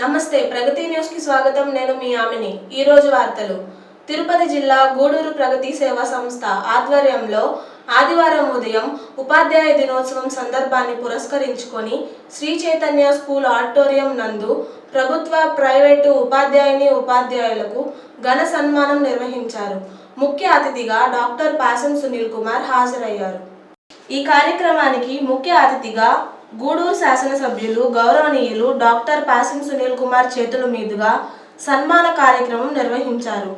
నమస్తే ప్రగతి న్యూస్కి స్వాగతం. నేను మీ ఆమెని. ఈ రోజు వార్తలు. తిరుపతి జిల్లా గూడూరు ప్రగతి సేవా సంస్థ ఆధ్వర్యంలో ఆదివారం ఉదయం ఉపాధ్యాయ దినోత్సవం సందర్భాన్ని పురస్కరించుకొని శ్రీ చైతన్య స్కూల్ ఆడిటోరియం నందు ప్రభుత్వ ప్రైవేటు ఉపాధ్యాయుని ఉపాధ్యాయులకు ఘన సన్మానం నిర్వహించారు. ముఖ్య అతిథిగా డాక్టర్ పాసం సునీల్ కుమార్ హాజరయ్యారు. ఈ కార్యక్రమానికి ముఖ్య అతిథిగా గూడూరు శాసనసభ్యులు గౌరవనీయులు డాక్టర్ పాసిం సునీల్ కుమార్ చేతుల మీదుగా సన్మాన కార్యక్రమం నిర్వహించారు.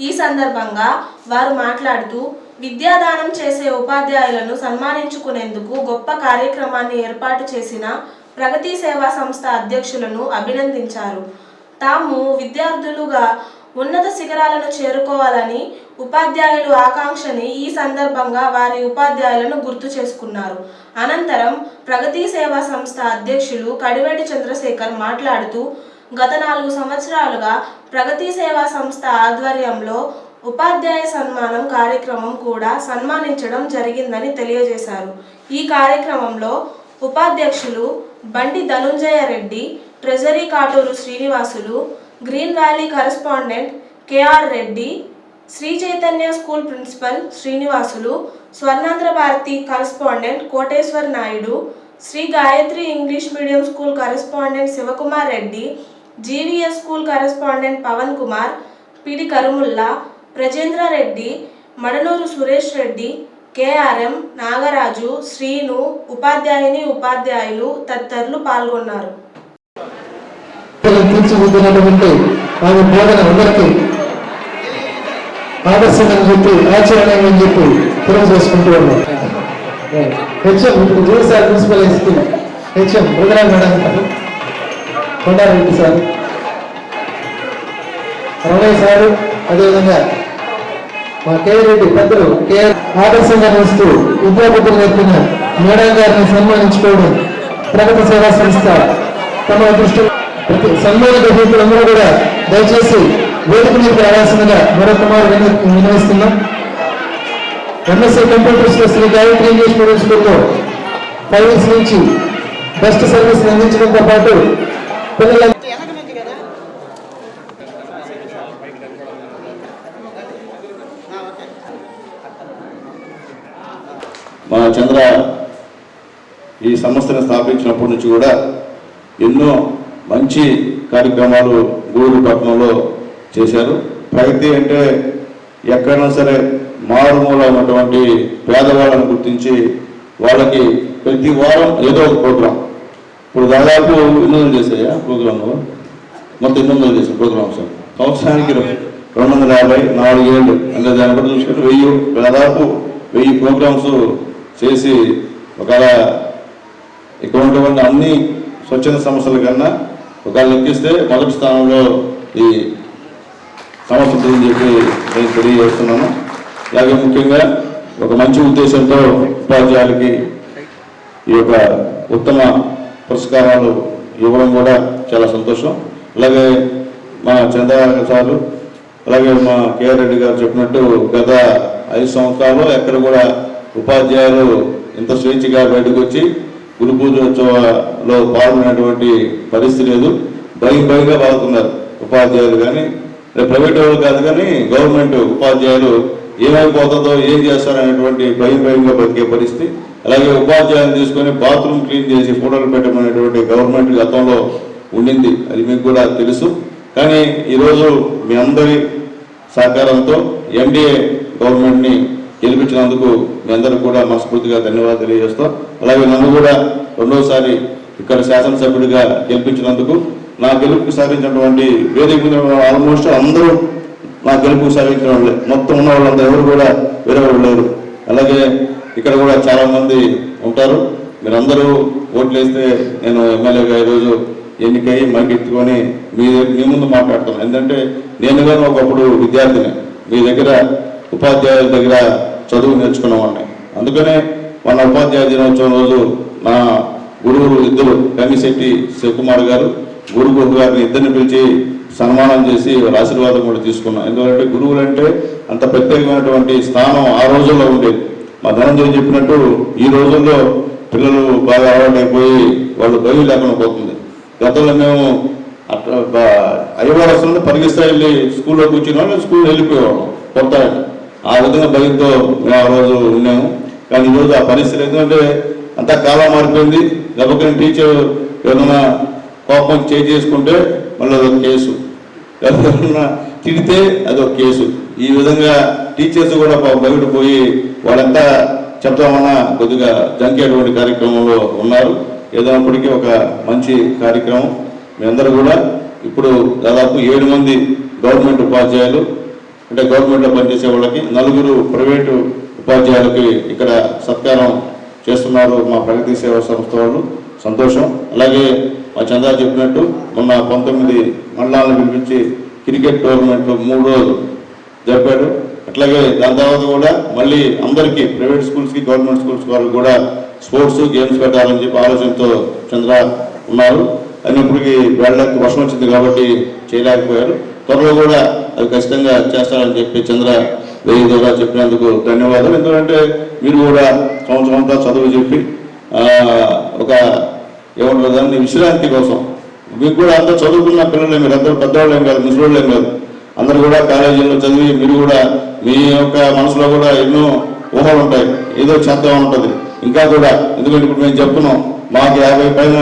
ఈ సందర్భంగా వారు మాట్లాడుతూ విద్యాదానం చేసే ఉపాధ్యాయులను సన్మానించుకునేందుకు గొప్ప కార్యక్రమాన్ని ఏర్పాటు చేసిన ప్రగతి సేవా సంస్థ అధ్యక్షులను అభినందించారు. తాము విద్యార్థులుగా ఉన్నత శిఖరాలను చేరుకోవాలని ఉపాధ్యాయులు ఆకాంక్షని ఈ సందర్భంగా వారి ఉపాధ్యాయులను గుర్తు చేసుకున్నారు. అనంతరం ప్రగతి సేవా సంస్థ అధ్యక్షులు కడివేటి చంద్రశేఖర్ మాట్లాడుతూ గత నాలుగు సంవత్సరాలుగా ప్రగతి సేవా సంస్థ ఆధ్వర్యంలో ఉపాధ్యాయ సన్మానం కార్యక్రమం కూడా సన్మానించడం జరిగిందని తెలియజేశారు. ఈ కార్యక్రమంలో ఉపాధ్యక్షులు Bandi Dhanunjaya Reddy treasury Katuru Srinivasulu green valley correspondent KR Reddy Sri Chaitanya school principal Srinivasulu Swarnandhra Bharati correspondent Koteswar Naidu Sri Gayatri English medium school correspondent Sivakumar Reddy GVS school correspondent Pavan Kumar PD Karumulla Prajendra Reddy Madanuru Suresh Reddy KRM Nagaraju Srinu ఉపాధ్యాయుని ఉపాధ్యాయులు తదితరులు పాల్గొన్నారు. తీర్చిదిద్దినటువంటి ఆమె బోధన అందరికీ ఆదర్శమని చెప్పి ఆచరణని చెప్పి తెలియజేసుకుంటూ ఉన్నాం. హెచ్ఎం ఇప్పుడు జూర్ sir principal SP HM Mrugaraj madam గారు కొండారెడ్డి సార్. రమణయ్య సారు అదేవిధంగా మా కేఆర్ రెడ్డి పెద్దలు కేఆర్ ఆదర్శంగా నిలుస్తూ విద్యాబుద్ధులు నేర్పిన మేడం గారిని సన్మానించుకోవడం ప్రగతి సేవా సంస్థ తమ దృష్టిలో సన్మాన గ్రహీతులందరూ కూడా దయచేసి వేదిక మీద రావాల్సిందిగా మరొక మారు విన- వినవిస్తున్నాం. ఎంఎస్సీ కంప్యూటర్స్లో శ్రీ గాయత్రి ఇంగ్లీష్ మీడియం స్కూల్లో ఫైవ్ ఇయర్స్ నుంచి బెస్ట్ సర్వీస్ అందించడంతో పాటు పిల్లల మన చంద్ర ఈ సంస్థను స్థాపించినప్పటి నుంచి కూడా ఎన్నో మంచి కార్యక్రమాలు గూడూరు పట్టణంలో చేశారు. ప్రగతి అంటే ఎక్కడైనా సరే మారుమూల ఉన్నటువంటి పేదవాళ్ళని గుర్తించి వాళ్ళకి ప్రతి వారం ఏదో ఒక ప్రోగ్రాం. ఇప్పుడు దాదాపు ఎన్ని వందలు చేశాయా ప్రోగ్రాము? మొత్తం ఎన్ని వందలు చేశాయి ప్రోగ్రామ్స్ సంవత్సరానికి రెండు వందల యాభై నాలుగు ఏళ్ళు. అంటే దాన్ని బట్టి చూసుకుంటే వెయ్యి దాదాపు వెయ్యి ప్రోగ్రామ్స్ చేసి ఒకవేళ ఇక్కడ ఉన్నటువంటి అన్ని స్వచ్ఛంద సంస్థల కన్నా ఒకవేళ లెక్కిస్తే మొదటి స్థానంలో ఈ సంస్థ ఉంటుందని చెప్పి నేను తెలియజేస్తున్నాను. అలాగే ముఖ్యంగా ఒక మంచి ఉద్దేశంతో ఉపాధ్యాయులకి ఈ యొక్క ఉత్తమ పురస్కారాలు ఇవ్వడం కూడా చాలా సంతోషం. అలాగే మా చంద్రబాబు సారు అలాగే మా కేఆర్ రెడ్డి గారు చెప్పినట్టు గత ఐదు సంవత్సరాలు ఎక్కడ కూడా ఉపాధ్యాయులు ఇంత స్వేచ్ఛగా బయటకు వచ్చి గురు పూజోత్సవాలో పాల్గొనేటువంటి పరిస్థితి లేదు. భయం భయంగా బాగుతున్నారు ఉపాధ్యాయులు కానీ ప్రైవేట్ వాళ్ళు కాదు కానీ గవర్నమెంట్ ఉపాధ్యాయులు ఏమైపోతుందో ఏం చేస్తారనేటువంటి భయం భయంగా బతికే పరిస్థితి. అలాగే ఉపాధ్యాయులు తీసుకొని బాత్రూమ్ క్లీన్ చేసి ఫోటోలు పెట్టమనేటువంటి గవర్నమెంట్ గతంలో ఉండింది. అది మీకు కూడా తెలుసు. కానీ ఈరోజు మీ అందరి సహకారంతో ఎన్డీఏ గవర్నమెంట్ని గెలిపించినందుకు మీ అందరికి కూడా మనస్ఫూర్తిగా ధన్యవాదాలు తెలియజేస్తాం అలాగే నన్ను కూడా రెండోసారి ఇక్కడ శాసనసభ్యుడిగా గెలిపించినందుకు నా గెలుపుకు సాధించినటువంటి వేదిక మీద ఆల్మోస్ట్ అందరూ నా గెలుపుకు సాధించిన వాళ్ళే మొత్తం ఉన్న వాళ్ళందరూ ఎవరు కూడా వేరే వాళ్ళు లేరు. అలాగే ఇక్కడ కూడా చాలామంది ఉంటారు. మీరందరూ ఓట్లు వేస్తే నేను ఎమ్మెల్యేగా ఈరోజు ఎన్నికై మైక్ మీ మీ ముందు మాట్లాడుతున్నాను. ఎందుకంటే నేను కానీ ఒకప్పుడు విద్యార్థిని. మీ దగ్గర ఉపాధ్యాయుల దగ్గర చదువు నేర్చుకున్నవాడిని. అందుకనే మన ఉపాధ్యాయ దినోత్సవం రోజు నా గురువులు ఇద్దరు కన్నిశెట్టి శివకుమార్ గారు గురువు గారిని ఇద్దరిని పిలిచి సన్మానం చేసి ఆశీర్వాదం కూడా తీసుకున్నాం. ఎందుకంటే గురువులు అంటే అంత ప్రత్యేకమైనటువంటి స్థానం ఆ రోజుల్లో ఉండేది. మా ధనంజయ చెప్పినట్టు ఈ రోజుల్లో పిల్లలు బాగా అలవాటైపోయి వాళ్ళు భయం లేకుండా పోతుంది. గతంలో మేము అట్లా అయ్యవారసులను వస్తుంటే పరిగిస్తా వెళ్ళి స్కూల్లో కూర్చుని వాళ్ళు స్కూల్ వెళ్ళిపోయేవాళ్ళం. కొత్త ఆ విధంగా భయంతో మేము ఆ రోజు ఉన్నాము. కానీ ఈరోజు ఆ పరిస్థితి ఎందుకంటే అంతా కాలం మారిపోయింది. గబక్కని టీచర్ ఏదైనా కోపం చేసుకుంటే మళ్ళీ అదొక కేసు. ఎవరైనా తిడితే అదొక కేసు. ఈ విధంగా టీచర్స్ కూడా బయట పోయి వాళ్ళంతా చెప్తామన్నా కొద్దిగా జంకేటువంటి కార్యక్రమంలో ఉన్నారు. ఏదైనప్పటికీ ఒక మంచి కార్యక్రమం. మీ అందరూ కూడా ఇప్పుడు దాదాపు ఏడు మంది గవర్నమెంట్ ఉపాధ్యాయులు అంటే గవర్నమెంట్లో పనిచేసే వాళ్ళకి నలుగురు ప్రైవేటు ఉపాధ్యాయులకి ఇక్కడ సత్కారం చేస్తున్నారు మా ప్రగతి సేవా సంస్థ వాళ్ళు. సంతోషం. అలాగే మా చంద్ర చెప్పినట్టు మొన్న పంతొమ్మిది మండలాలను పిలిపించి క్రికెట్ టోర్నమెంట్లు మూడు రోజులు జరిపాడు అట్లాగే దాని తర్వాత కూడా మళ్ళీ అందరికీ ప్రైవేట్ స్కూల్స్కి గవర్నమెంట్ స్కూల్స్ వాళ్ళకి కూడా స్పోర్ట్స్ గేమ్స్ పెట్టాలని చెప్పి ఆలోచనతో చంద్ర ఉన్నారు. అయినప్పటికీ వెళ్ళకి వర్షం వచ్చింది కాబట్టి చేయలేకపోయారు. త్వరలో కూడా అది ఖచ్చితంగా చేస్తారని చెప్పి చంద్ర వేయి ద్వారా చెప్పినందుకు ధన్యవాదాలు. ఎందుకంటే మీరు కూడా సంవత్సరం అంతా చదువు చెప్పి ఒక ఏమంటారు దాన్ని విశ్రాంతి కోసం. మీకు కూడా అంతా చదువుకున్న పిల్లలే మీరు అందరూ పెద్దవాళ్ళు ఏం కాదు ముసలోళ్ళు ఏం కాదు. అందరు కూడా కాలేజీలో చదివి మీరు కూడా మీ యొక్క మనసులో కూడా ఎన్నో ఊహలు ఉంటాయి. ఏదో చేద్దాం ఉంటుంది. ఇంకా కూడా ఎందుకంటే ఇప్పుడు మేము చెప్తున్నాం మాకు యాభై పైన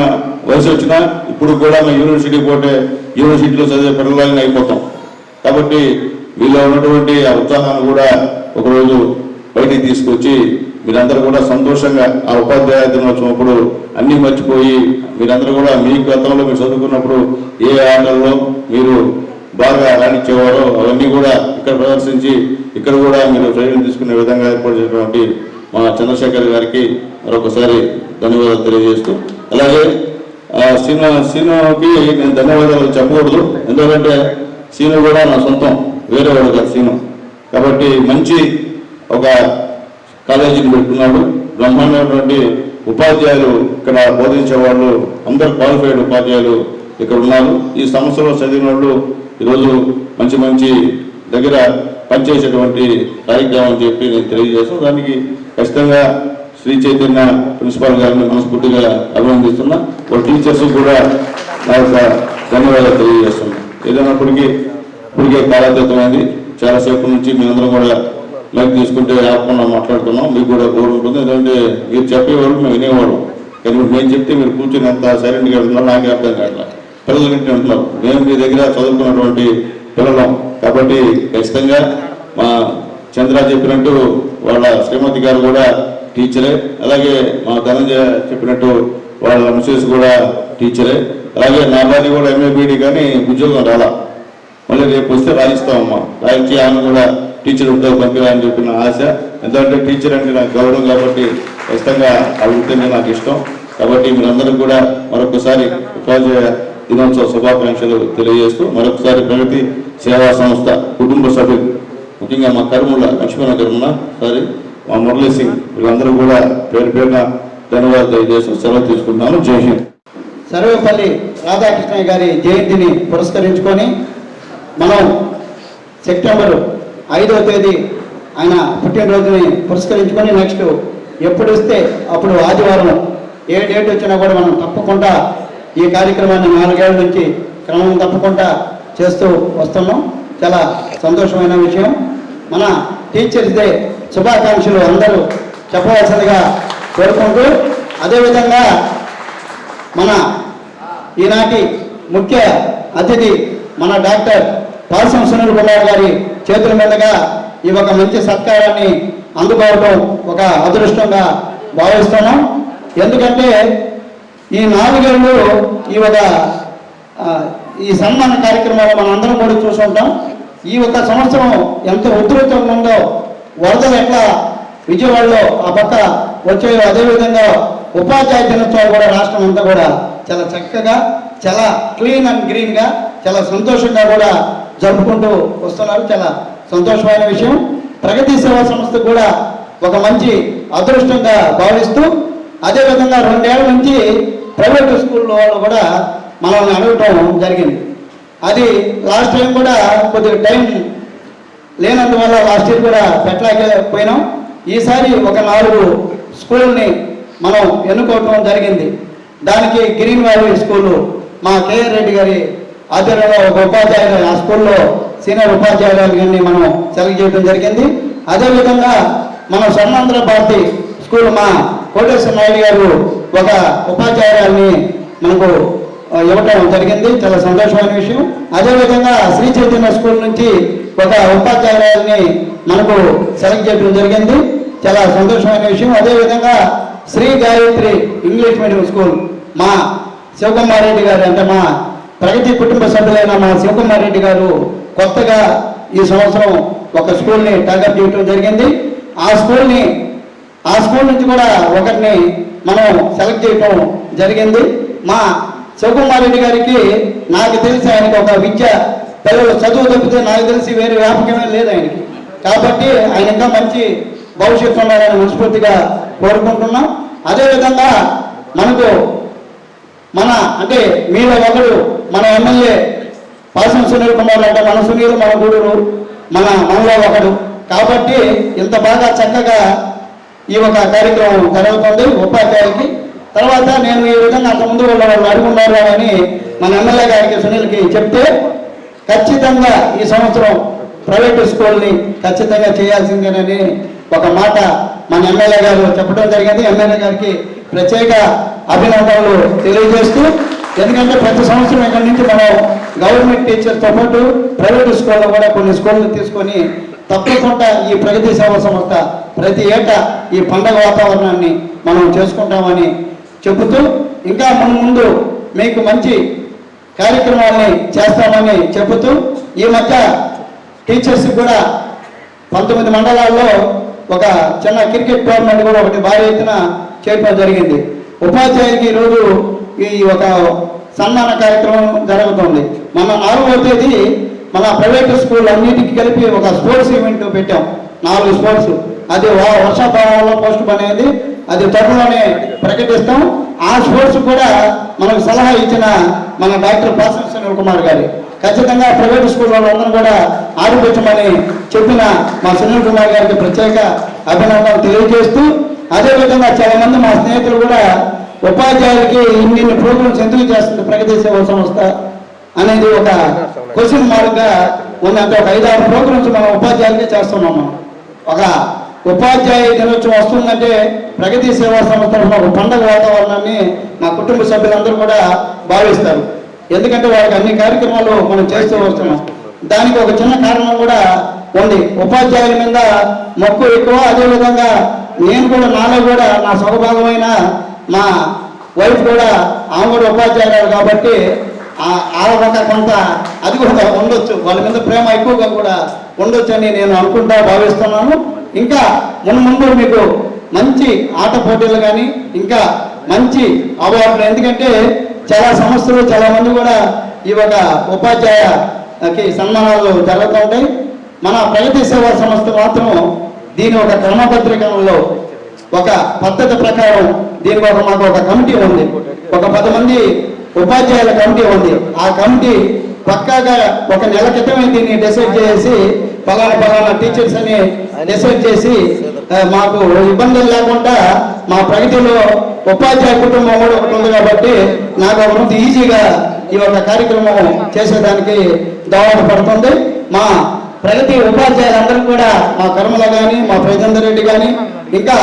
వయసు వచ్చినా ఇప్పుడు కూడా మేము యూనివర్సిటీ పోతే యూనివర్సిటీలో చదివే పిల్లలని అయిపోతాం. కాబట్టి మీలో ఉన్నటువంటి ఆ ఉత్సాహాన్ని కూడా ఒకరోజు బయటికి తీసుకొచ్చి మీరందరూ కూడా సంతోషంగా ఆ ఉపాధ్యాయ దినోత్సవం అప్పుడు అన్నీ మర్చిపోయి మీరందరూ కూడా మీ గతంలో మీరు చదువుకున్నప్పుడు ఏ ఆటల్లో మీరు బాగా రాణించేవారో అవన్నీ కూడా ఇక్కడ ప్రదర్శించి ఇక్కడ కూడా మీరు ట్రైనింగ్ తీసుకునే విధంగా ఏర్పాటు చేసినటువంటి మా చంద్రశేఖర్ గారికి మరొకసారి ధన్యవాదాలు తెలియజేస్తూ అలాగే సీను సీనుకి నేను ధన్యవాదాలు చెప్పకూడదు. ఎందుకంటే సీను కూడా నా సొంతం వేరే వాడు కాదు సీను. కాబట్టి మంచి ఒక కాలేజీని పెట్టుకున్నాడు. బ్రహ్మాండమైనటువంటి ఉపాధ్యాయులు ఇక్కడ బోధించే వాళ్ళు అందరు క్వాలిఫైడ్ ఉపాధ్యాయులు ఇక్కడ ఉన్నారు. ఈ సంస్థలో చదివిన వాళ్ళు ఈరోజు మంచి మంచి దగ్గర పనిచేసేటువంటి కార్యక్రమం అని చెప్పి నేను తెలియజేస్తాను దానికి ఖచ్చితంగా శ్రీ చైతన్య ప్రిన్సిపాల్ గారిని మనస్ఫూర్తిగా అభినందిస్తున్నా. వాళ్ళ టీచర్స్ కూడా నా యొక్క ధన్యవాదాలు తెలియజేస్తున్నా. ఏదైనప్పటికీ ఇప్పటికే కాలాతీతమైంది చాలాసేపు నుంచి మేమందరం కూడా మైక్ తీసుకుంటే ఆపకుండా మాట్లాడుతున్నాం. మీకు కూడా గౌరవం ఉంటుంది. ఎందుకంటే మీరు చెప్పేవాళ్ళు మేము వినేవాళ్ళం. కానీ మేము చెప్తే మీరు కూర్చొని ఎంత సైలెంట్గా వెళ్తున్నారు నాకే అర్థం కావట్లా. పిల్లలు వింటూ ఉంటున్నారు. మేము మీ దగ్గర చదువుకున్నటువంటి పిల్లలం. కాబట్టి ఖచ్చితంగా మా చంద్ర చెప్పినట్టు వాళ్ళ శ్రీమతి గారు కూడా టీచరే. అలాగే మా ధనంజయ చెప్పినట్టు వాళ్ళ మిసెస్ కూడా టీచరే. అలాగే నా భార్య కూడా ఎంఏ కానీ ఉద్యోగం రాలా. మళ్ళీ రేపు వస్తే రాయిస్తామమ్మా. రాయించి ఆమె కూడా టీచర్ ఉద్యోగం పంపించాలని చెప్పిన ఆశ. ఎందుకంటే టీచర్ అంటే నాకు గౌరవం కాబట్టి ఖచ్చితంగా ఆ వృత్తిని నాకు ఇష్టం. కాబట్టి మీరందరూ కూడా మరొకసారి ఉపాధ్యాయ దినోత్సవ శుభాకాంక్షలు తెలియజేస్తూ మరొకసారి ప్రగతి సేవా సంస్థ కుటుంబ సభ్యులు ముఖ్యంగా మా కర్ముల లక్ష్మణ కర్ముల సారీ. మా మురళీ సింగ్ వీళ్ళందరూ కూడా పేరు పేరున ధన్యవాదాలు తెలియజేస్తూ సెలవు తీసుకుంటున్నాను. జై హింద్. సర్వేపల్లి రాధాకృష్ణయ్య గారి జయంతిని పురస్కరించుకొని మనం సెప్టెంబర్ ఐదవ తేదీ ఆయన పుట్టినరోజుని పురస్కరించుకొని నెక్స్ట్ ఎప్పుడు వస్తే అప్పుడు ఆదివారం ఏ డేట్ వచ్చినా కూడా మనం తప్పకుండా ఈ కార్యక్రమాన్ని నాలుగేళ్ళ నుంచి క్రమం తప్పకుండా చేస్తూ వస్తున్నాం. చాలా సంతోషమైన విషయం. మన టీచర్స్ డే శుభాకాంక్షలు అందరూ చెప్పవలసిందిగా కోరుకుంటూ అదేవిధంగా మన ఈనాటి ముఖ్య అతిథి మన డాక్టర్ పాల్సం సునీల్ కుమార్ గారి చేతుల మీదుగా ఈ ఒక మంచి సత్కారాన్ని అందుకోవడం ఒక అదృష్టంగా భావిస్తున్నాం. ఎందుకంటే ఈ నాలుగేళ్ళు ఈ ఒక ఈ సన్మాన కార్యక్రమాలు మనం అందరం కూడా చూసుంటాం. ఈ ఒక సంవత్సరం ఎంత ఉధృతంగా ఉందో వరదలు ఎట్లా విజయవాడలో ఆ పక్క వచ్చాయో అదేవిధంగా ఉపాధ్యాయ దినోత్సవాలు కూడా రాష్ట్రం అంతా కూడా చాలా చక్కగా చాలా క్లీన్ అండ్ గ్రీన్గా చాలా సంతోషంగా కూడా జరుపుకుంటూ వస్తున్నారు. చాలా సంతోషమైన విషయం. ప్రగతి సేవా సంస్థ కూడా ఒక మంచి అదృష్టంగా భావిస్తూ అదేవిధంగా రెండేళ్ళ నుంచి ప్రైవేట్ స్కూల్లో వాళ్ళు కూడా మనల్ని అడగటం జరిగింది. అది లాస్ట్ టైం కూడా కొద్దిగా టైం లేనందువల్ల లాస్ట్ ఇయర్ కూడా పెట్టలేకపోయినాం. ఈసారి ఒక నాలుగు స్కూల్ని మనం ఎన్నుకోవటం జరిగింది. దానికి గ్రీన్ వ్యాలీ స్కూలు మా కేఆర్ రెడ్డి గారి ఆధ్వర్యంలో ఒక ఉపాధ్యాయులు ఆ స్కూల్లో సీనియర్ ఉపాధ్యాయులని మనం సెలెక్ట్ చేయడం జరిగింది. అదేవిధంగా మన స్వర్ణాంధ్ర భారతి స్కూల్ మా కోటేశ్వర నాయుడు గారు ఒక ఉపాధ్యాయురాల్ని మనకు ఇవ్వటం జరిగింది. చాలా సంతోషమైన విషయం. అదేవిధంగా శ్రీ చైతన్య స్కూల్ నుంచి ఒక ఉపాధ్యాయురాల్ని మనకు సెలెక్ట్ చేయడం జరిగింది. చాలా సంతోషమైన విషయం. అదేవిధంగా Sri Gayatri English medium school మా శివకుమార్ రెడ్డి గారు అంటే మా ప్రగతి కుటుంబ సభ్యులైన మా శివకుమార్ రెడ్డి గారు కొత్తగా ఈ సంవత్సరం ఒక స్కూల్ని టార్గెట్ చేయడం జరిగింది. ఆ స్కూల్ని ఆ స్కూల్ నుంచి కూడా ఒకరిని మనం సెలెక్ట్ చేయటం జరిగింది. మా శివకుమారెడ్డి గారికి నాకు తెలిసి ఆయనకి ఒక విద్య పిల్లలు చదువు తప్పితే నాకు తెలిసి వేరే వ్యాపకమే లేదు ఆయనకి. కాబట్టి ఆయన ఇంకా మంచి భవిష్యత్తు ఉండాలని మనస్ఫూర్తిగా కోరుకుంటున్నాం. అదేవిధంగా మనకు మన అంటే మీలో ఒకడు మన ఎమ్మెల్యే పాసం సునీల్ కుమార్ అంటే మన సునీల్ మన గూడూరు మన మనలో ఒకడు కాబట్టి ఇంత బాగా చక్కగా ఈ ఒక కార్యక్రమం జరుగుతుంది ఉపాధ్యాయులకి. తర్వాత నేను ఈ విధంగా అంతకుముందు వాళ్ళు అడుగున్నారు అని మన ఎమ్మెల్యే గారికి సునీల్కి చెప్తే ఖచ్చితంగా ఈ సంవత్సరం ప్రైవేట్ స్కూల్ని ఖచ్చితంగా చేయాల్సిందేనని ఒక మాట మన ఎమ్మెల్యే గారు చెప్పడం జరిగింది. ఎమ్మెల్యే గారికి ప్రత్యేక అభినందనలు తెలియజేస్తూ ఎందుకంటే ప్రతి సంవత్సరం ఇక్కడి నుంచి మనం గవర్నమెంట్ టీచర్తో పాటు ప్రైవేట్ స్కూల్లో కూడా కొన్ని స్కూళ్ళు తీసుకొని తప్పకుండా ఈ ప్రగతి సేవా సంస్థ ప్రతి ఏటా ఈ పండగ వాతావరణాన్ని మనం చేసుకుంటామని చెబుతూ ఇంకా మన ముందు మీకు మంచి కార్యక్రమాలని చేస్తామని చెబుతూ ఈ మధ్య టీచర్స్ కూడా పంతొమ్మిది మండలాల్లో ఒక చిన్న క్రికెట్ టోర్నమెంట్ కూడా ఒకటి భారీ ఎత్తున చేయడం జరిగింది. ఉపాధ్యాయులకి ఈరోజు ఈ ఒక సన్మాన కార్యక్రమం జరుగుతుంది. మన నాలుగవ తేదీ మన ప్రైవేట్ స్కూల్ అన్నిటికీ కలిపి ఒక స్పోర్ట్స్ ఈవెంట్ పెట్టాం. నాలుగు స్పోర్ట్స్. అది వర్షాభావంలో పోస్ట్ అనేది అది త్వరలోనే ప్రకటిస్తాం. ఆ స్పోర్ట్స్ కూడా మనకు సలహా ఇచ్చిన మన డాక్టర్ పాసం సునీల్ కుమార్ గారి. ఖచ్చితంగా ప్రైవేట్ స్కూల్ వాళ్ళందరూ కూడా ఆడిపించమని చెప్పిన మా సునీల్ కుమార్ గారికి ప్రత్యేక అభినందనలు తెలియజేస్తూ అదేవిధంగా చాలా మంది మా స్నేహితులు కూడా ఉపాధ్యాయులకి ఇన్ని ప్రోగ్రామ్స్ ఎందుకు చేస్తుంది ప్రగతి సేవా సంస్థ అనేది ఒక క్వశ్చన్ మార్క్గా ఉన్న అంటే ఒక ఐదారు ప్రోగ్రామ్స్ మనం ఉపాధ్యాయులకే చేస్తున్నాం మనం. ఒక ఉపాధ్యాయ దినోత్సవం వస్తుందంటే ప్రగతి సేవా సంస్థ ఒక పండగ వాతావరణాన్ని మా కుటుంబ సభ్యులందరూ కూడా భావిస్తారు. ఎందుకంటే వాళ్ళకి అన్ని కార్యక్రమాలు మనం చేస్తూ వస్తున్నాం. దానికి ఒక చిన్న కారణం కూడా ఉంది. ఉపాధ్యాయుల మీద మొక్కు ఎక్కువ. అదేవిధంగా నేను కూడా నాలో కూడా నా స్వభాగమైన మా వైఫ్ కూడా ఆమె కూడా ఉపాధ్యాయురాలు కాబట్టి ఆ- ఆ ఒక కొంత అది కూడా ఉండొచ్చు. వాళ్ళ మీద ప్రేమ ఎక్కువగా కూడా ఉండొచ్చు అని నేను అనుకుంటా భావిస్తున్నాను. ఇంకా మన ముందు మీకు మంచి ఆట పోటీలు కానీ ఇంకా మంచి అవార్డులు. ఎందుకంటే చాలా సంస్థలు చాలా మంది కూడా ఈ ఒక ఉపాధ్యాయకి సన్మానాలు జరుగుతూ ఉంటాయి. మన ప్రగతి సేవా సంస్థ మాత్రం దీని ఒక క్రమపత్రికలో ఒక పద్ధతి ప్రకారం దీనికి ఒక మాకు ఒక కమిటీ ఉంది. ఒక పది మంది ఉపాధ్యాయుల కమిటీ ఉంది. ఆ కమిటీ పక్కాగా ఒక నెల క్రితమే దీన్ని డిసైడ్ చేసి పలానా పలానా టీచర్స్ అని డిసైడ్ చేసి మాకు ఇబ్బందులు లేకుండా మా ప్రగతిలో ఉపాధ్యాయ కుటుంబం కూడా ఒకటి ఉంది కాబట్టి నాకు ఒక ఈజీగా ఈ యొక్క కార్యక్రమం చేసేదానికి దోహదపడుతుంది మా ప్రగతి ఉపాధ్యాయులందరూ కూడా మా కర్మల కానీ మా ప్రజేందర్ రెడ్డి కానీ ఇంకా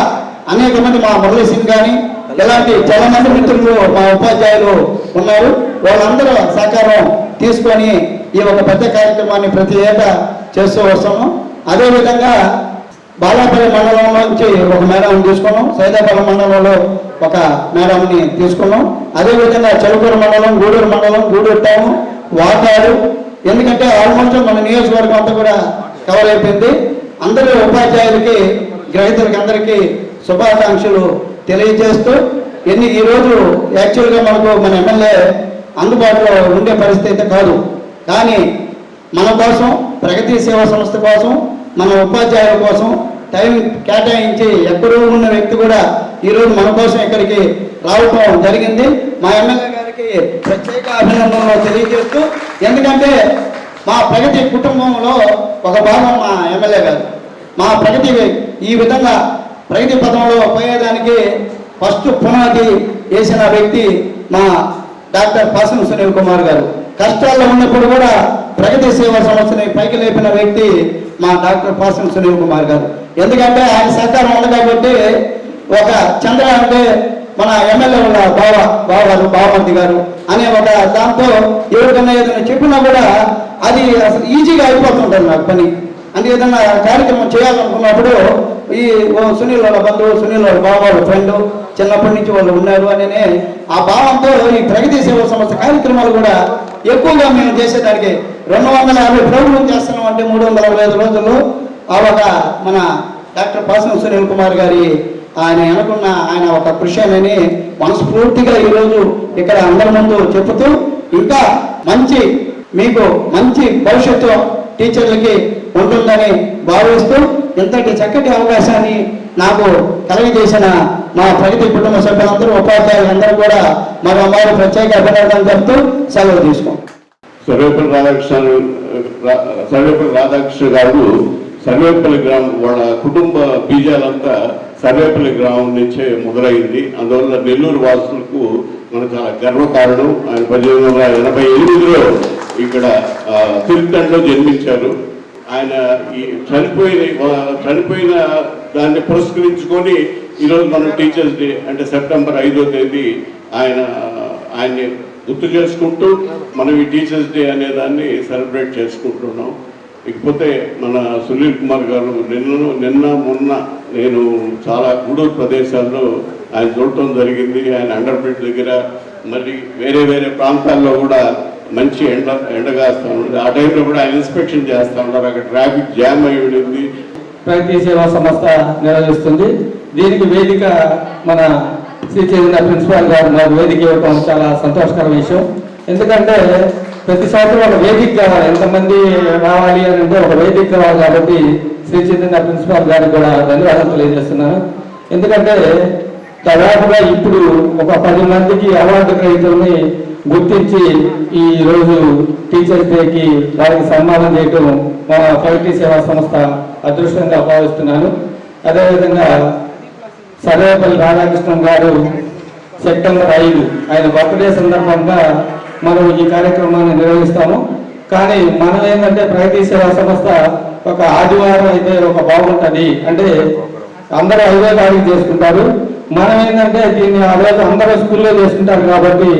అనేక మంది మా మురళీ సింగ్ కానీ ఇలాంటి చాలా మంది మిత్రులు మా ఉపాధ్యాయులు ఉన్నారు. వాళ్ళందరూ సహకారం తీసుకొని ఈ ఒక పెద్ద కార్యక్రమాన్ని ప్రతి ఏటా చేస్తూ వస్తాము. అదేవిధంగా బాలాపల్లి మండలం నుంచి ఒక మేడం తీసుకున్నాం. సైదాపల్లి మండలంలో ఒక మేడంని తీసుకున్నాం. అదేవిధంగా చెలుకూరు మండలం గూడూరు మండలం గూడూరు టౌన్ వాటాడు ఎందుకంటే ఆల్మోస్ట్ మన నియోజకవర్గం అంతా కూడా కవర్ అయిపోయింది. అందరూ ఉపాధ్యాయులకి గ్రహీతలకి అందరికీ శుభాకాంక్షలు తెలియజేస్తూ ఎన్ని ఈరోజు యాక్చువల్గా మనకు మన ఎమ్మెల్యే అందుబాటులో ఉండే పరిస్థితి అయితే కాదు. కానీ మన కోసం ప్రగతి సేవా సంస్థ కోసం మన ఉపాధ్యాయుల కోసం టైం కేటాయించి ఎక్కడో ఉన్న వ్యక్తి కూడా ఈరోజు మన కోసం ఇక్కడికి రావటం జరిగింది. మా ఎమ్మెల్యే గారికి ప్రత్యేక అభినందనలు తెలియజేస్తూ ఎందుకంటే మా ప్రగతి కుటుంబంలో ఒక భాగం మా ఎమ్మెల్యే గారు. మా ప్రగతి ఈ విధంగా ప్రగతి పదంలో పోయేదానికి ఫస్ట్ పునాది వేసిన వ్యక్తి మా డాక్టర్ పాసం సునీల్ కుమార్ గారు. కష్టాల్లో ఉన్నప్పుడు కూడా ప్రగతి సేవా సంస్థని పైకి లేపిన వ్యక్తి మా డాక్టర్ పాసం సునీల్ కుమార్ గారు. ఎందుకంటే ఆయన సహకారం ఉంది కాబట్టి ఒక చంద్ర అంటే మన ఎమ్మెల్యే ఉన్న బావ బావగారు బావమూర్తి గారు అనే ఒక దాంతో ఎవరికన్నా ఏదైనా చెప్పినా కూడా అది అసలు ఈజీగా అయిపోతుంటుంది నాకు పని. అంటే ఏదైనా కార్యక్రమం చేయాలనుకున్నప్పుడు ఈ ఓ సునీల్ వాళ్ళ బంధువు సునీల్ వాళ్ళ బావ వాళ్ళ ఫ్రెండ్ చిన్నప్పటి నుంచి వాళ్ళు ఉన్నారు అనే ఆ భావంతో ఈ ప్రగతి సేవ సంస్థ కార్యక్రమాలు కూడా ఎక్కువగా మేము చేసేదానికి రెండు వందల యాభై ప్రోగ్రాం చేస్తున్నాం అంటే మూడు వందల అరవై ఐదు రోజుల్లో. ఆ ఒక మన డాక్టర్ పాసం సునీల్ కుమార్ గారి ఆయన అనుకున్న ఆయన ఒక కృషి అని మనస్ఫూర్తిగా ఈరోజు ఇక్కడ అందరి ముందు చెబుతూ ఇంకా మంచి మీకు మంచి భవిష్యత్తు టీచర్లకి ఉంటుందని భావిస్తూ ఇంతటి చక్కటి అవకాశాన్ని నాకు కలగజేసిన మా ప్రగతి కుటుంబ సభ్యులందరూ ఉపాధ్యాయులందరూ కూడా మరో అమ్మాయి ప్రత్యేక అభినందనలు చెప్తూ సెలవు తీసుకుంటాం సర్వేపల్లి రాధాకృష్ణ సర్వేపల్లి రాధాకృష్ణ గారు సర్వేపల్లి గ్రామం వాళ్ళ కుటుంబ బీజాలంతా సర్వేపల్లి గ్రామం నుంచే మొదలైంది. అందువల్ల నెల్లూరు వాసులకు మన చాలా గర్వకారణం. ఆయన పద్దెనిమిది వందల ఎనభై ఎనిమిదిలో ఇక్కడ ఆ, జన్మించారు. ఆయన ఈ చనిపోయిన చనిపోయిన దాన్ని పురస్కరించుకొని ఈరోజు మనం టీచర్స్ డే అంటే సెప్టెంబర్ ఐదో తేదీ ఆయన ఆయన్ని గుర్తు చేసుకుంటూ మనం ఈ టీచర్స్ డే అనే దాన్ని సెలబ్రేట్ చేసుకుంటున్నాం. ఇకపోతే మన సునీల్ కుమార్ గారు నిన్న నిన్న మొన్న నేను చాలా గూడూరు ప్రదేశాల్లో ఆయన చూడటం జరిగింది. ఆయన అండర్బ్రిడ్జ్ దగ్గర మరి వేరే వేరే ప్రాంతాల్లో కూడా మంచి ఎండ ఎండగాస్తూ ఉంటుంది. ఆ టైంలో కూడా ఆయన ఇన్స్పెక్షన్ చేస్తూ ఉన్నారు. అక్కడ ట్రాఫిక్ జామ్ అయి ఉండింది. ప్రగతి సేవా సంస్థ నిర్వహిస్తుంది. దీనికి వేదిక మన శ్రీ చైతన్య ప్రిన్సిపాల్ గారు నాకు వేదిక ఇవ్వడం చాలా సంతోషకర విషయం. ఎందుకంటే ప్రతి సంవత్సరం ఒక వేదిక కావాలి. ఎంతమంది రావాలి అని అంటే ఒక వేదిక కావాలి కాబట్టి శ్రీ చైతన్య ప్రిన్సిపాల్ గారికి కూడా ధన్యవాదాలు తెలియజేస్తున్నాను. ఎందుకంటే దాదాపుగా ఇప్పుడు ఒక పది మందికి అవార్డు గ్రహీతల్ని గుర్తించి ఈ రోజు టీచర్స్ డేకి వారికి సన్మానం చేయటం మా ఫైటీ సేవా సంస్థ అదృష్టంగా భావిస్తున్నాను. అదేవిధంగా సర్వేపల్లి రాధాకృష్ణన్ గారు సెప్టెంబర్ ఐదు ఆయన బర్త్డే సందర్భంగా మనం ఈ కార్యక్రమాన్ని నిర్వహిస్తాము. కానీ మనం ఏంటంటే ప్రగతి సేవా సంస్థ ఒక ఆదివారం అయితే ఒక బాగుంటుంది. అంటే అందరూ ఐదో తారీఖు చేసుకుంటారు. మనం ఏంటంటే దీన్ని ఆ రోజు అందరూ స్కూల్లో చేసుకుంటారు కాబట్టి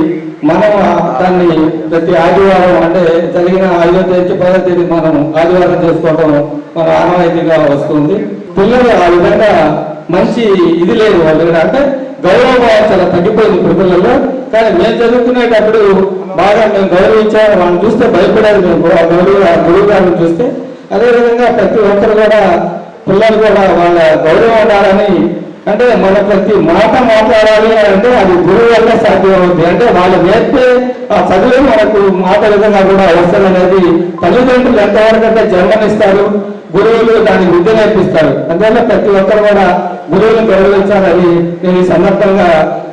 మనం దాన్ని ప్రతి ఆదివారం అంటే జరిగిన ఐదో తేదీ పదో తేదీ మనం ఆదివారం చేసుకోవడం మన ఆనవాయితీగా వస్తుంది. పిల్లలు ఆ విధంగా మంచి ఇది లేదు వాళ్ళు. అంటే గౌరవం చాలా తగ్గిపోయింది ఇప్పుడు పిల్లల్లో. కానీ మేము చదువుకునేటప్పుడు బాగా మేము గౌరవించాము వాళ్ళని చూస్తే భయపడేది మేము ఆ గౌరవ ఆ గురువు గారిని చూస్తే అదేవిధంగా ప్రతి ఒక్కరు కూడా పిల్లలు కూడా వాళ్ళ గౌరవం ఉండాలని అంటే మన ప్రతి మాట మాట్లాడాలి అంటే అది గురువు వల్ల సాధ్యం అవుతుంది అంటే వాళ్ళు నేర్పే ఆ చదువు మనకు మాట విధంగా కూడా అవసరం అనేది తల్లిదండ్రులు ఎంతవరకు అంటే జన్మనిస్తారు గురువులు దాని విద్య నేర్పిస్తారు. అందువల్ల ప్రతి ఒక్కరు కూడా గురువులను గౌరవించాలని నేను ఈ సందర్భంగా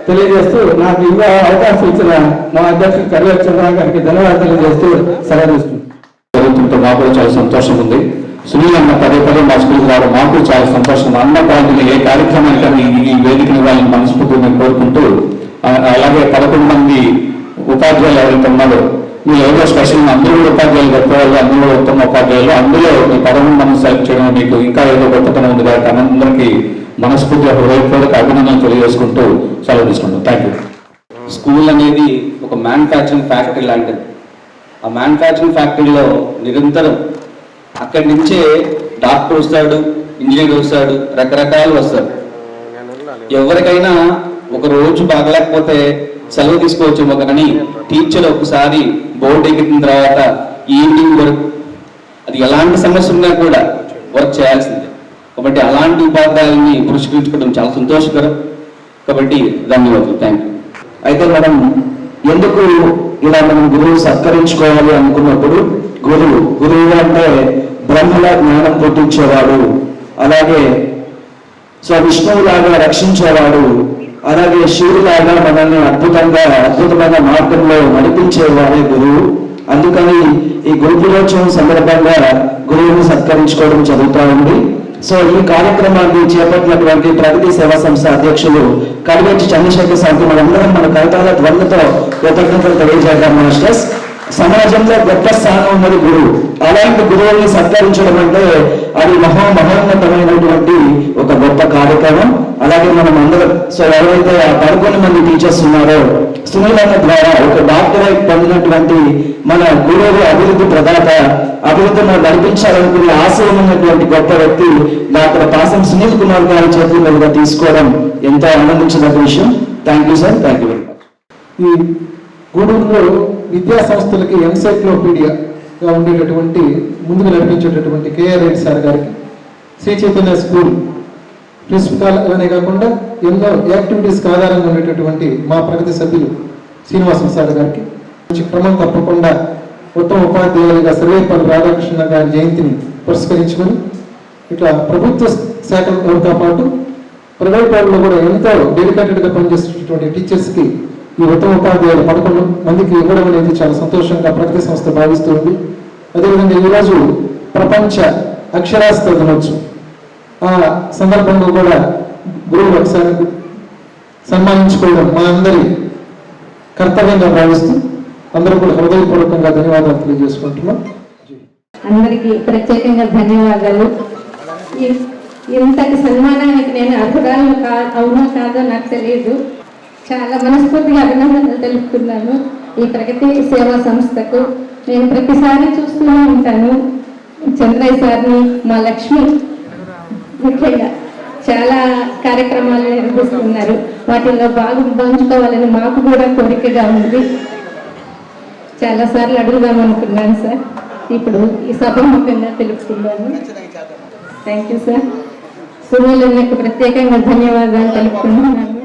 తెలియజేస్తూ నాకు ఇంకా అవకాశం ఇచ్చిన మా అధ్యక్షుడు కరివేర్ గారికి ధన్యవాదాలు తెలియజేస్తూ సెలవు తీసుకుంటున్నాను. మాకు చాలా సంతోషం ఉంది. సునీల్ అన్న పదే పదే మా స్కూల్కి రావడం మాకు చాలా సంతోషం. అన్న పాయింట్లు ఏ కార్యక్రమానికైనా ఈ- ఈ వేదికని వాళ్ళని మనస్ఫూర్తిగా కోరుకుంటూ అలాగే పదకొండు మంది ఉపాధ్యాయులు ఎవరైతే ఉన్నారో మీరు ఏదో స్పెషల్ అందరూ ఉపాధ్యాయులు గొప్పవాళ్ళు అందరూ కూడా ఉత్తమ ఉపాధ్యాయులు. అందులో ఈ పదకొండు మంది సెలెక్ట్ చేయడం మీకు ఇంకా ఏదో గొప్పతనం ఉంది కాబట్టి అందరికీ మనస్ఫూర్తిగా హృదయపూర్వక అభినందనలు తెలియజేసుకుంటూ సెలవు తీసుకుంటాం. థ్యాంక్ యూ స్కూల్ అనేది ఒక మ్యానుఫ్యాక్చరింగ్ ఫ్యాక్టరీ లాంటిది. ఆ మ్యానుఫ్యాక్చరింగ్ ఫ్యాక్టరీలో నిరంతరం అక్కడి నుంచే డాక్టర్ వస్తాడు ఇంజనీర్ వస్తాడు రకరకాలు వస్తారు. ఎవరికైనా ఒక రోజు బాగలేకపోతే సెలవు తీసుకోవచ్చు కానీ టీచర్ ఒకసారి బోర్డు ఎక్కిన తర్వాత ఈవినింగ్ వరకు అది ఎలాంటి సమస్య ఉన్నా కూడా వర్క్ చేయాల్సిందే. కాబట్టి అలాంటి ఉపాధ్యాయుల్ని పురస్కరించుకోవడం చాలా సంతోషకరం. కాబట్టి ధన్యవాదాలు. థ్యాంక్ యూ అయితే మనం ఎందుకు ఇలా మనం గురువు సత్కరించుకోవాలి అనుకున్నప్పుడు గురువు గురువు అంటే బ్రహ్మలా జ్ఞానం పుట్టించేవాడు. అలాగే సో విష్ణువులాగా రక్షించేవాడు. అలాగే శివులాగా మనల్ని అద్భుతంగా అద్భుతమైన మార్గంలో నడిపించేవాడే గురువు అందుకని ఈ గురు దినోత్సవం సందర్భంగా గురువుని సత్కరించుకోవడం జరుగుతూ ఉంది. సో ఈ కార్యక్రమాన్ని చేపట్టినటువంటి ప్రగతి సేవా సంస్థ అధ్యక్షులు కడిగంటి చంద్రశేఖర్ సార్కి మనందరం మన కవితాల ధ్వనులతో కృతజ్ఞతలు తెలియజేద్దాం మాస్టర్స్. సమాజంలో గొప్ప స్థానం ఉన్నది గురువు అలాంటి గురువుల్ని సత్కరించడం అంటే అది మహా మహోన్నతమైనటువంటి ఒక గొప్ప కార్యక్రమం. అలాగే మనం అందరం సో ఎవరైతే ఆ పదకొండు మంది టీచర్స్ ఉన్నారో సునీలన్న ద్వారా ఒక డాక్టరేట్ పొందినటువంటి మన గురువు అభివృద్ధి ప్రదాత అభివృద్ధిని నడిపించాలనుకునే ఆశయం ఉన్నటువంటి గొప్ప వ్యక్తి డాక్టర్ పాసం సునీల్ కుమార్ గారి చేతుల మీదుగా తీసుకోవడం ఎంతో ఆనందించిన విషయం. Thank you sir thank you very much ఈ గూడూరులో విద్యా సంస్థలకి గా ఉండేటటువంటి ముందుకు నడిపించేటటువంటి కేఆర్ రెడ్డి సార్ గారికి శ్రీ చైతన్య స్కూల్ ప్రిన్సిపల్ అనే కాకుండా ఎన్నో యాక్టివిటీస్కి ఆధారంగా ఉండేటటువంటి మా ప్రగతి సభ్యులు శ్రీనివాసం సార్ గారికి. మంచి క్రమం తప్పకుండా ఉత్తమ ఉపాధ్యాయులుగా సర్వేపల్లి రాధాకృష్ణ గారి జయంతిని పురస్కరించుకొని ఇట్లా ప్రభుత్వ శాఖలతో పాటు ప్రైవేట్ వాళ్ళు కూడా ఎంతో డెడికేటెడ్గా పనిచేస్తున్నటువంటి టీచర్స్కి ఈ ఉత్తమ ఉపాధ్యాయులు పదకొండు మందికి ఇవ్వడం అనేది చాలా సంతోషంగా ప్రగతి సంస్థ భావిస్తుంది. అదేవిధంగా ఈరోజు ప్రపంచ అక్షరాస్యత దినోత్సవం. ఆ సందర్భంలో కూడా గురువు ఒకసారి సన్మానించుకోవడం మా అందరి కర్తవ్యంగా భావిస్తూ అందరూ కూడా హృదయపూర్వకంగా ధన్యవాదాలు తెలియజేసుకుంటున్నాం. అందరికీ ప్రత్యేకంగా ధన్యవాదాలు. ఇంతటి సన్మానానికి నేను అర్హురాలు కా అవునో కాదో నాకు తెలియదు. చాలా మనస్ఫూర్తిగా అభినందనలు తెలుపుతున్నాను ఈ ప్రగతి సేవా సంస్థకు. నేను ప్రతిసారి చూస్తూనే ఉంటాను చంద్రయ్య సార్ని మా లక్ష్మి. ముఖ్యంగా చాలా కార్యక్రమాలు నిర్వహిస్తున్నారు. వాటిల్లో భాగం పంచుకోవాలని మాకు కూడా కోరికగా ఉంది. చాలా సార్లు అడుగుదాం అనుకున్నాను సార్. ఇప్పుడు ఈ సభాముఖంగా తెలుపుతున్నాను. థ్యాంక్ యూ సార్ సునీల్ అన్నకు ప్రత్యేకంగా ధన్యవాదాలు తెలుపుకుంటున్నాను